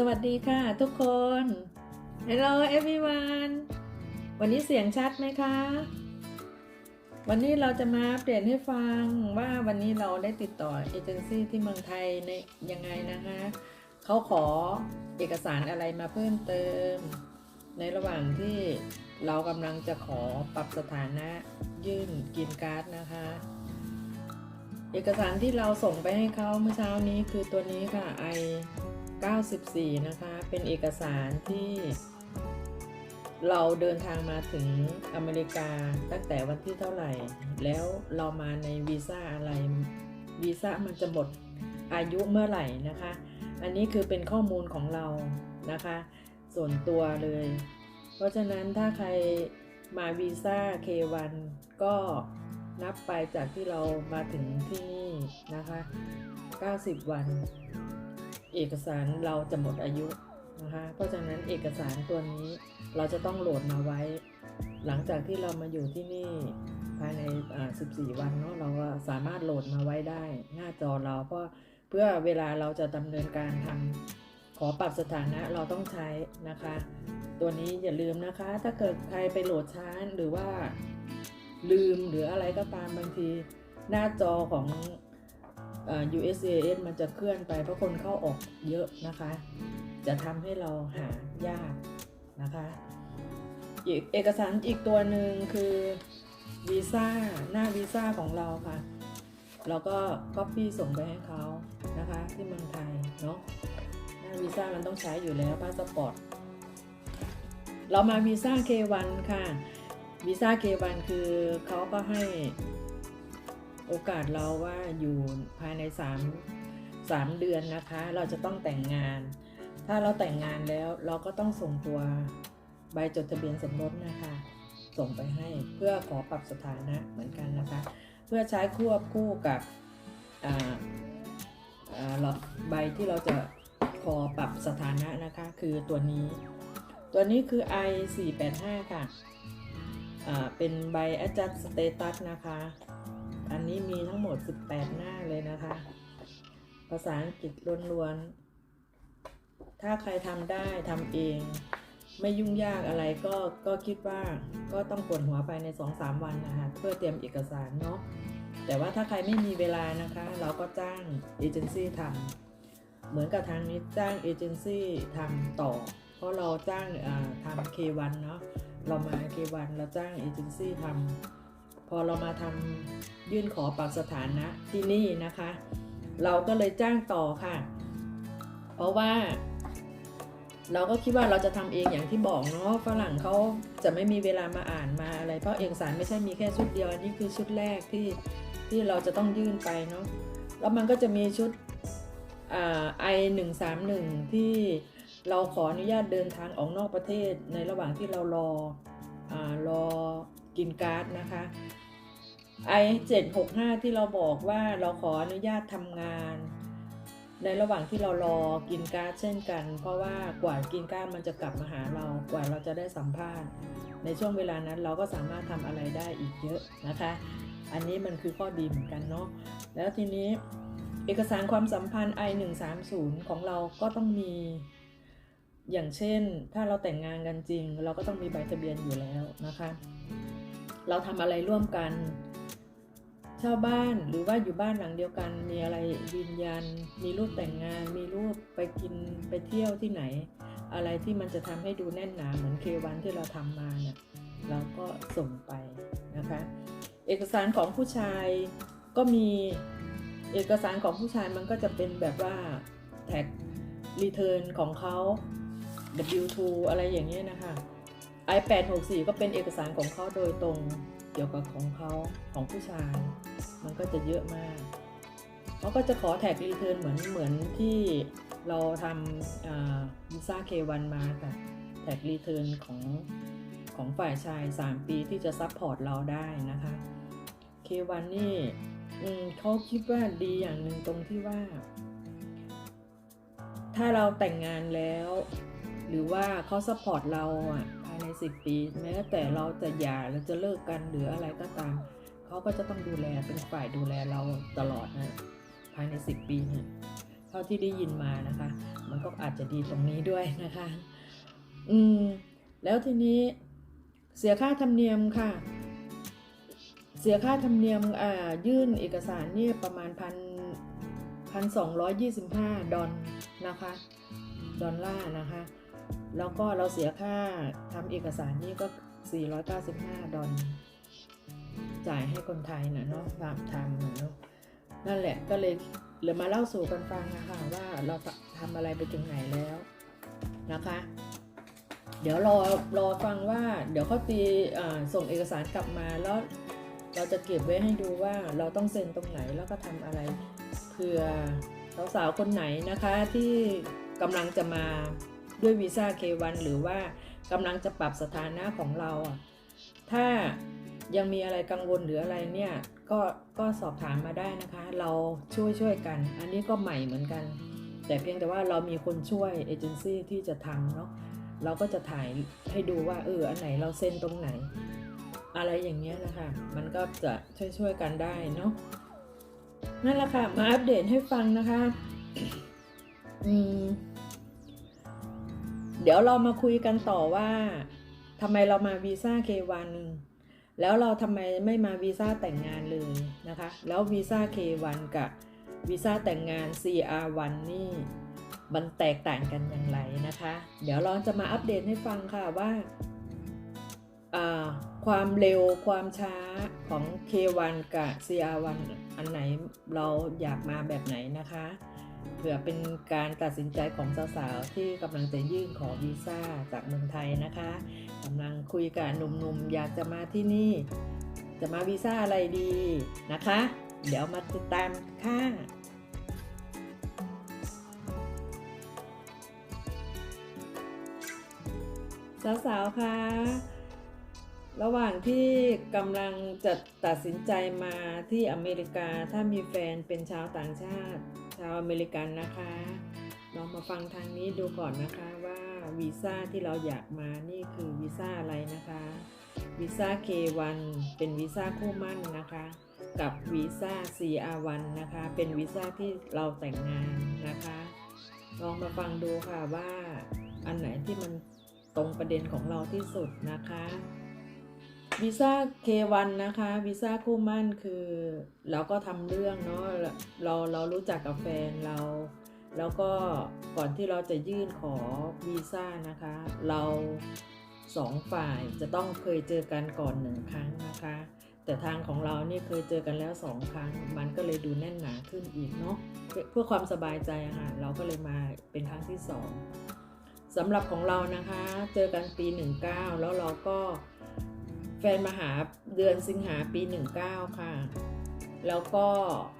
สวัสดีค่ะทุกคน Hello everyone วันนี้เสียงชัดไหมคะ วันนี้เราจะมาอัปเดตให้ฟังว่าวันนี้เราได้ติดต่อเอเจนซี่ที่เมืองไทยในยังไงนะคะเขาขอเอกสารอะไรมาเพิ่มเติม ในระหว่างที่เรากำลังจะขอปรับสถานะยื่นกินการ์ดนะคะ เอกสารที่เราส่งไปให้เขาเมื่อเช้านี้คือตัวนี้ค่ะ I 94 นะคะ เป็นเอกสารที่เราเดินทางมาถึงอเมริกาตั้งแต่วันที่เท่าไหร่ แล้วเรามาในวีซ่าอะไร วีซ่ามันจะหมดอายุเมื่อไหร่นะคะ อันนี้คือเป็นข้อมูลของเรานะคะ ส่วนตัวเลย เพราะฉะนั้นถ้าใครมาวีซ่า K1 ก็นับไปจากที่เรามาถึงที่นี่นะคะ 90 วัน เอกสารเราจะหมดอายุนะคะ เพราะฉะนั้นเอกสารตัวนี้เราจะต้องโหลดมาไว้ หลังจากที่เรามาอยู่ที่นี่ภายใน 14 วันเนาะเราก็สามารถโหลดมาไว้ได้ หน้าจอเราเพราะเพื่อเวลาเราจะดำเนินการทำขอปรับสถานะเราต้องใช้นะคะ ตัวนี้อย่าลืมนะคะ ถ้าเกิดใครไปโหลดช้าหรือว่าลืมหรืออะไรก็ตามบางที หน้าจอของ USAS มันจะเคลื่อนไปเพราะคนเข้าออกเยอะนะคะ จะทำให้เราหายากนะคะอีกเอกสารอีกตัวหนึ่งคือวีซ่าหน้าวีซ่าของเราค่ะ เราก็ก๊อปปี้ส่งไปให้เขานะคะที่เมืองไทยเนาะหน้าวีซ่ามันต้องใช้อยู่แล้วพาสปอร์ตเรามาวีซ่า K1 ค่ะวีซ่า K1 คือเขาก็ให้ โอกาสเราว่าอยู่ภายใน3 3เดือนนะคะ เราจะต้องแต่งงาน ถ้าเราแต่งงานแล้วเราก็ต้องส่งตัวใบจดทะเบียนสมรสนะคะ ส่งไปให้เพื่อขอปรับสถานะเหมือนกันนะคะ เพื่อใช้ควบคู่กับอ่าอ่าเราใบที่เราจะขอปรับสถานะนะคะ คือตัวนี้ ตัวนี้คือ I 4 8 5ค่ะอ่าเป็นใบ adjust status นะคะ อันนี้มีทั้งหมด 18 หน้าเลยนะคะ ภาษาอังกฤษล้วนๆ ถ้าใครทำได้ทำเอง ไม่ยุ่งยากอะไรก็ก็คิดว่าก็ต้องปวดหัวภายใน 2-3 วันนะคะ เพื่อเตรียมเอกสารเนาะ แต่ว่าถ้าใครไม่มีเวลานะคะ เราก็จ้างเอเจนซี่ทำเหมือนกับทางนี้จ้างเอเจนซี่ทำต่อ เพราะเราจ้างอ่าทำ K1 เนาะ เรามา K1 เราจ้างเอเจนซี่ทำ พอเรามาทำยื่นขอปรับสถานะที่นี่นะคะ เราก็เลยจ้างต่อค่ะ เพราะว่า เราก็คิดว่าเราจะทำเองอย่างที่บอกเนาะฝรั่งเขาจะไม่มีเวลามาอ่านมาอะไร เพราะเอกสารไม่ใช่มีแค่ชุดเดียวนนี้คือชุดแรกที่ที่เราจะต้องยื่นไปเนาะแล้วมันก็จะมีชุดอ่า I 1 3 1ที่เราขออนุญาตเดินทางออกนอกประเทศในระหว่างที่เรารออ่ารอ กินการ์ดนะคะ I 7 6 5ที่เราบอกว่าเราขออนุญาตทำงาน ในระหว่างที่เรารอกินการ์ดเช่นกัน เพราะว่ากว่ากินการ์ดมันจะกลับมาหาเรากว่าเราจะได้สัมภาษณ์ ในช่วงเวลานั้นเราก็สามารถทำอะไรได้อีกเยอะนะคะ อันนี้มันคือข้อดีเหมือนกันเนาะแล้วทีนี้เอกสารความสัมพันธ์ I 1 3 0 ของเราก็ต้องมี อย่างเช่น ถ้าเราแต่งงานกันจริง เราก็ต้องมีใบทะเบียนอยู่แล้วนะคะ เราทำอะไรร่วมกัน เช่าบ้านหรือว่าอยู่บ้านหลังเดียวกัน มีอะไรยืนยัน มีรูปแต่งงาน มีรูปไปกินไปเที่ยวที่ไหน อะไรที่มันจะทำให้ดูแน่นหนาเหมือนเควันที่เราทำมาเนี่ยเราก็ส่งไปนะคะ เอกสารของผู้ชายก็มีเอกสารของผู้ชายมันก็จะเป็นแบบว่าแท็กรีเทิร์นของเขา W2 อะไรอย่างเงี้ยนะคะ I864 ก็เป็นเอกสารของเขาโดยตรงเกี่ยวกับของเขาของผู้ชาย มันก็จะเยอะมาก เขาก็จะขอแท็กรีเทิร์นเหมือนเหมือนที่เราทำวีซ่า K1 มาค่แท็กรีเทิร์นของของฝ่ายชาย 3 ปีที่จะซัพพอร์ตเราได้นะคะ K1 นี่อืมเขาคิดว่าดีอย่างหนึ่งตรงที่ว่า ถ้าเราแต่งงานแล้ว หรือว่าเขาซัพพอร์ตเราอะ ใน 10 ปี แม้แต่เราจะหย่าเราจะเลิกกันหรืออะไรก็ตาม เขาก็จะต้องดูแลเป็นฝ่ายดูแลเราตลอดนะภายใน 10 ปีเนี่ยเพราะาที่ได้ยินมานะคะ มันก็อาจจะดีตรงนี้ด้วยนะคะ อืม แล้วทีนี้เสียค่าธรรมเนียมค่ะ เสียค่าธรรมเนียมอ่ายื่นเอกสารเนี่ยประมาณพันพันสองร้อยยี่สิบห้าดอลนะคะ ดอลลาร์นะคะ แล้วก็เราเสียค่าทำเอกสารนี่ก็ 495 ดอลจ่ายให้คนไทยนะเนาะทำทำเนาะนั่นแหละก็เลยเลยมาเล่าสู่กันฟังนะคะว่าเราทำอะไรไปถึงไหนแล้วนะคะ เดี๋ยวรอรอฟังว่า เดี๋ยวเขาตีส่งเอกสารกลับมาแล้วเราจะเก็บไว้ให้ดูว่าเราต้องเซ็นตรงไหนแล้วก็ทำอะไรเผื่อสาวๆคนไหนนะคะที่กำลังจะมา ด้วยวีซ่า K1 หรือว่ากำลังจะปรับสถานะของเรา ถ้ายังมีอะไรกังวลหรืออะไรเนี่ยก็ก็สอบถามมาได้นะคะ เราช่วยช่วยกัน อันนี้ก็ใหม่เหมือนกัน แต่เพียงแต่ว่าเรามีคนช่วยเอเจนซี่ที่จะทำเนาะเราก็จะถ่ายให้ดูว่าเอออันไหนเราเซ็นตรงไหน อะไรอย่างเงี้ยนะคะ มันก็จะช่วยช่วยกันได้เนาะนั่นแหละค่ะ มาอัปเดตให้ฟังนะคะ อืม เดี๋ยวเรามาคุยกันต่อว่าทำไมเรามาวีซ่า K1 แล้วเราทำไมไม่มาวีซ่าแต่งงานเลยนะคะ แล้ววีซ่า K1 กับวีซ่าแต่งงาน CR1 นี่มันแตกต่างกันอย่างไรนะคะ เดี๋ยวเราจะมาอัปเดตให้ฟังค่ะว่าอ่าความเร็วความช้าของ K1 กับ CR1 อันไหนเราอยากมาแบบไหนนะคะ เผื่อเป็นการตัดสินใจของสาวๆ ที่กำลังจะยื่นขอวีซ่าจากเมืองไทยนะคะกำลังคุยกับหนุ่มๆ อยากจะมาที่นี่ จะมาวีซ่าอะไรดีนะคะ เดี๋ยวมาติดตามค่ะสาวๆคะระหว่างที่กำลังจะตัดสินใจมาที่อเมริกาถ้ามีแฟนเป็นชาวต่างชาติ ชาวอเมริกันนะคะลองมาฟังทางนี้ดูก่อนนะคะว่าวีซ่าที่เราอยากมานี่คือวีซ่าอะไรนะคะวีซ่า K1 เป็นวีซ่าคู่มั่นนะคะ กับวีซ่า CR1 นะคะ เป็นวีซ่าที่เราแต่งงานนะคะ ลองมาฟังดูค่ะว่าอันไหนที่มันตรงประเด็นของเราที่สุดนะคะ วีซ่า K1 นะคะวีซ่าคู่มั่นคือเราก็ทำเรื่องเนาะเราเรารู้จักกับแฟนเรา แล้วก็ก่อนที่เราจะยื่นขอวีซ่านะคะ เราสองฝ่ายจะต้องเคยเจอกันก่อนหนึ่งครั้งนะคะ แต่ทางของเรานี่เคยเจอกันแล้วสองครั้ง มันก็เลยดูแน่นหนาขึ้นอีกเนาะเพื่อความสบายใจค่ะเราก็เลยมาเป็นครั้งที่สองสำหรับของเรานะคะ เจอกันปี 19 แล้วเราก็ แฟนมาหาเดือนสิงหาปี 19 ค่ะ แล้วก็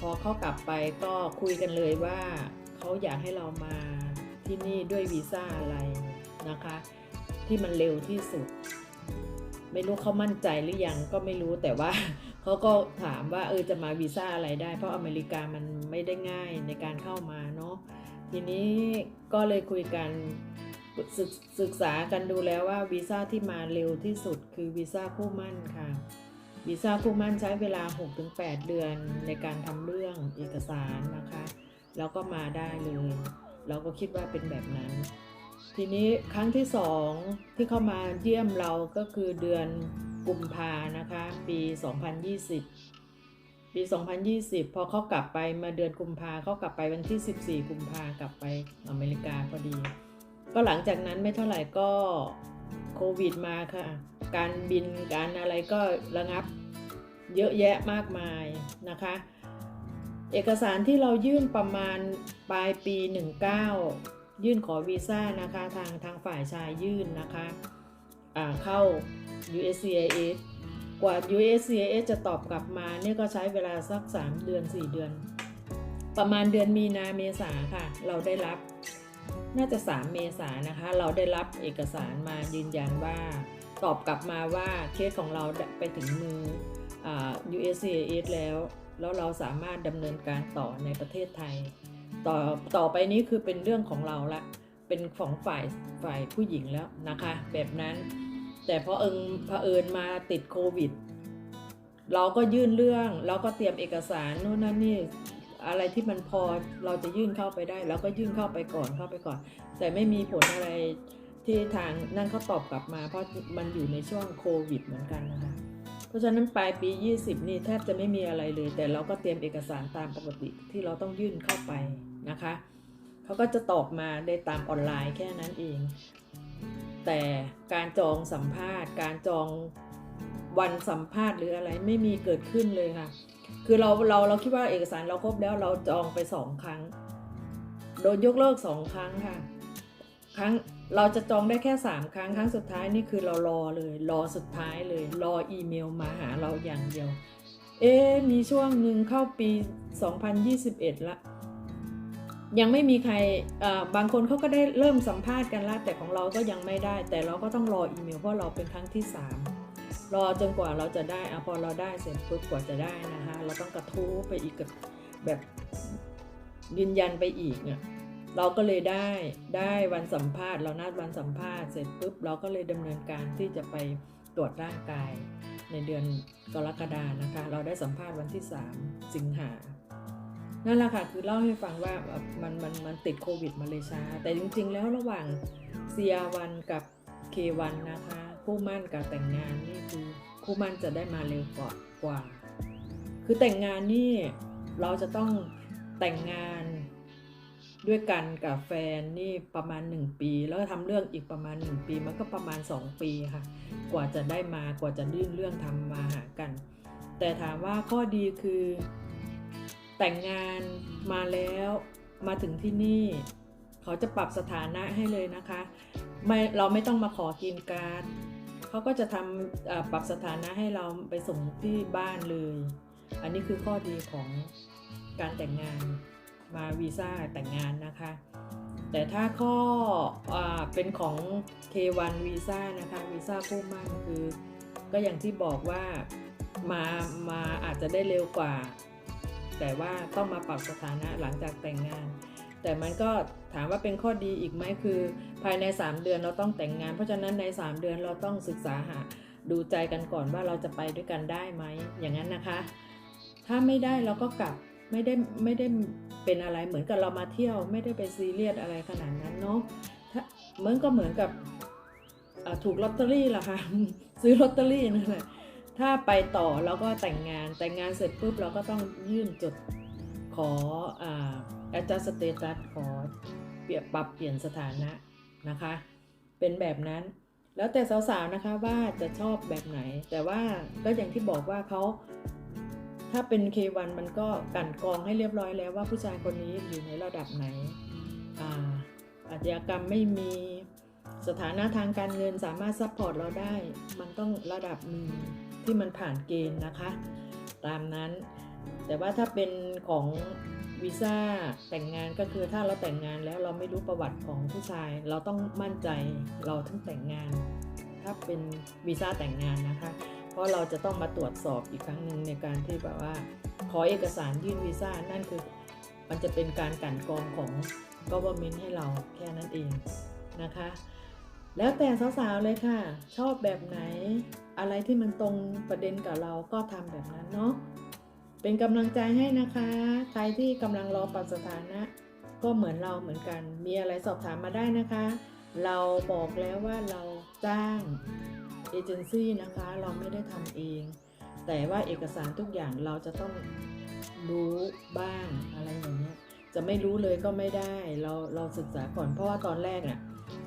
พอเขากลับไปก็คุยกันเลยว่าเขาอยากให้เรามาที่นี่ด้วยวีซ่าอะไรนะคะ ที่มันเร็วที่สุด ไม่รู้เขามั่นใจหรือยังก็ไม่รู้แต่ว่าเขาก็ถามว่าเออจะมาวีซ่าอะไรได้ เพราะอเมริกามันไม่ได้ง่ายในการเข้ามาเนาะทีนี้ก็เลยคุยกัน ศึกศึกษากันดูแล้วว่าวีซ่าที่มาเร็วที่สุดคือวีซ่าคู่มั่นค่ะวีซ่าคู่มั่นใช้เวลา 6-8 เดือนในการทำเรื่องเอกสารนะคะ แล้วก็มาได้เลย เราก็คิดว่าเป็นแบบนั้น ทีนี้ครั้งที่สองที่เข้ามาเยี่ยมเราก็คือเดือนกุมภานะคะ ปี 2020 ปี 2020 พอเขากลับไปมาเดือนกุมภาเขากลับไปวันที่ 14 กุมภากลับไปอเมริกาพอดี ก็หลังจากนั้นไม่เท่าไหร่ก็โควิดมาค่ะ การบินการอะไรก็ระงับเยอะแยะมากมายนะคะ เอกสารที่เรายื่นประมาณปลายปี 19 ยื่นขอวีซ่านะคะทางทางฝ่ายชายยื่นนะคะเข้า USCIS กว่า USCIS จะตอบกลับมาเนี่ยก็ใช้เวลาสัก 3 เดือน 4 เดือน ประมาณเดือนมีนาเมษาค่ะ เราได้รับ น่าจะ 3 เมษายนนะคะ เราได้รับเอกสารมายืนยันว่า ตอบกลับมาว่าเคสของเราไปถึงมืออ USCIS แล้ว แล้วเราสามารถดำเนินการต่อในประเทศไทย ต่อต่อไปนี้คือเป็นเรื่องของเราละ เป็นของฝ่ายฝ่ายผู้หญิงแล้วนะคะ แบบนั้น แต่พอเอิงเผอิญมาติดโควิด เราก็ยื่นเรื่อง เราก็เตรียมเอกสารโน่นนั่นนี่ อะไรที่มันพอเราจะยื่นเข้าไปได้เราก็ยื่นเข้าไปก่อนเข้าไปก่อน แต่ไม่มีผลอะไรที่ทางนั่นเขาตอบกลับมา เพราะมันอยู่ในช่วงโควิดเหมือนกันนะคะเพราะฉะนั้นปลายปี 20 นี่แทบจะไม่มีอะไรเลย แต่เราก็เตรียมเอกสารตามปกติที่เราต้องยื่นเข้าไปนะคะเขาก็จะตอบมาได้ตามออนไลน์แค่นั้นเอง แต่การจองสัมภาษณ์ การจองวันสัมภาษณ์หรืออะไรไม่มีเกิดขึ้นเลยค่ะ คือเราเราเราคิดว่าเอกสารเราครบแล้วเราจองไปสองครั้ง โดนยกเลิกสองครั้งค่ะ ครั้งเราจะจองได้แค่สามครั้งครั้งสุดท้ายนี่คือเรารอเลย รอสุดท้ายเลย รออีเมลมาหาเราอย่างเดียว เอ๊มีช่วงหนึ่งเข้าปี 2021 ละยังไม่มีใครบางคนเขาก็ได้เริ่มสัมภาษณ์กันละแต่ของเราก็ยังไม่ได้ แต่เราก็ต้องรออีเมลเพราะเราเป็นครั้งที่ 3 รอจนกว่าเราจะได้อะพอเราได้เสร็จปุ๊บกว่าจะได้นะคะ เราต้องกระทู้ไปอีกแบบยืนยันไปอีกเนี่ยเราก็เลยได้ได้วันสัมภาษณ์ เรานัดวันสัมภาษณ์เสร็จปุ๊บเราก็เลยดำเนินการที่จะไปตรวจร่างกายในเดือนกรกฎานะคะ เราได้สัมภาษณ์วันที่ 3 สิงหานั่นแหละค่ะคือเล่าให้ฟังว่ามันมันมันติดโควิดมาเลยช้าแต่จริงๆ แล้วระหว่างเซียวันกับเควันนะคะ คู่มั่นกับแต่งงานนี่คือคู่มั่นจะได้มาเร็วกว่ากว่า คือแต่งงานนี่เราจะต้องแต่งงานด้วยกันกับแฟนนี่ประมาณ 1 ปี แล้วทำเรื่องอีกประมาณ 1 ปีมันก็ประมาณ 2 ปีค่ะ กว่าจะได้มากว่าจะยื่นเรื่องทำมาหากัน แต่ถามว่าข้อดีคือแต่งงานมาแล้วมาถึงที่นี่ เขาจะปรับสถานะให้เลยนะคะไม่เราไม่ต้องมาขอกินการด เขาก็จะทำปรับสถานะให้เราไปส่งที่บ้านเลย อันนี้คือข้อดีของการแต่งงานมาวีซ่าแต่งงานนะคะ แต่ถ้าข้ออเป็นของ K1 วีซ่านะคะวีซ่าคู่มั่นคือ ก็อย่างที่บอกว่ามามาอาจจะได้เร็วกว่า แต่ว่าต้องมาปรับสถานะหลังจากแต่งงาน แต่มันก็ถามว่าเป็นข้อดีอีกไหมคือ ภายใน 3 เดือนเราต้องแต่งงาน เพราะฉะนั้นใน 3 เดือนเราต้องศึกษาหาดูใจกันก่อนว่าเราจะไปด้วยกันได้ไหมอย่างนั้นนะคะ ถ้าไม่ได้เราก็กลับไม่ได้ไม่ได้เป็นอะไรเหมือนกับเรามาเที่ยว ไม่ได้ไปซีเรียสอะไรขนาดนั้นเนาะเหมือนก็เหมือนกับถูกลอตเตอรี่ล่ะค่ะซื้อลอตเตอรี่นั่นแหละถ้าไปต่อเราก็แต่งงานแต่งงานเสร็จปุ๊บเราก็ต้องยื่นจด ขออา adjust status ขอเปลี่ยนปรับเปลี่ยนสถานะนะคะ เป็นแบบนั้น แล้วแต่สาวๆนะคะว่าจะชอบแบบไหน แต่ว่าก็อย่างที่บอกว่าเขาถ้าเป็น K1 มันก็กันกองให้เรียบร้อยแล้วว่าผู้ชายคนนี้อยู่ในระดับไหนอ่าอาชญากรรมไม่มีสถานะทางการเงินสามารถซัพพอร์ตเราได้ มันต้องระดับหนึ่งที่มันผ่านเกณฑ์นะคะ ตามนั้น แต่ว่าถ้าเป็นของวีซ่าแต่งงานก็คือถ้าเราแต่งงานแล้วเราไม่รู้ประวัติของผู้ชาย เราต้องมั่นใจเราถึงแต่งงาน ถ้าเป็นวีซ่าแต่งงานนะคะ เพราะเราจะต้องมาตรวจสอบอีกครั้งหนึ่งในการที่แบบว่า ขอเอกสารยื่นวีซ่านั่นคือมันจะเป็นการกันกองของ government ให้เราแค่นั้นเองนะคะ แล้วแต่สาวๆเลยค่ะ ชอบแบบไหนอะไรที่มันตรงประเด็นกับเราก็ทำแบบนั้นเนาะ เป็นกำลังใจให้นะคะ ใครที่กำลังรอปรับสถานะ ก็เหมือนเราเหมือนกัน มีอะไรสอบถามมาได้นะคะ เราบอกแล้วว่าเราจ้างเอเจนซี่นะคะ เราไม่ได้ทำเอง แต่ว่าเอกสารทุกอย่างเราจะต้องรู้บ้างอะไรอย่างเงี้ย จะไม่รู้เลยก็ไม่ได้ เราเราศึกษาก่อนเพราะว่าตอนแรกน่ะ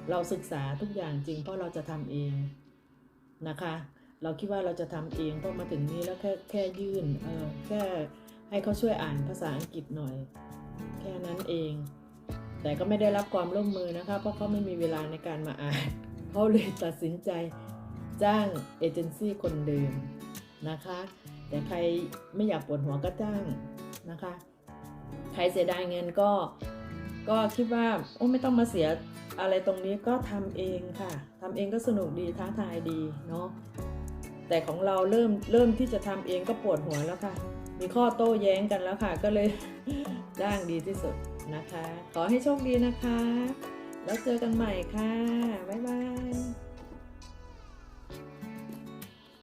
เราศึกษาทุกอย่างจริงเพราะเราจะทำเองนะคะ เราคิดว่าเราจะทำเองเพราะมาถึงนี้แล้วแค่แค่ยื่นเออแค่ให้เขาช่วยอ่านภาษาอังกฤษหน่อย แค่นั้นเอง แต่ก็ไม่ได้รับความร่วมมือนะคะ เพราะเขาไม่มีเวลาในการมาอ่านเขาเลยตัดสินใจจ้างเอเจนซี่คนเดิมนะคะ แต่ใครไม่อยากปวดหัวก็จ้างนะคะ ใครเสียดายเงินก็ก็คิดว่าโอ้ไม่ต้องมาเสียอะไรตรงนี้ก็ทำเองค่ะทำเองก็สนุกดีท้าทายดีเนาะ แต่ของเราเริ่มเริ่มที่จะทำเองก็ปวดหัวแล้วค่ะ มีข้อโต้แย้งกันแล้วค่ะ ก็เลยด้างดีที่สุดนะคะ ขอให้โชคดีนะคะ แล้วเจอกันใหม่ค่ะ บ๊ายบาย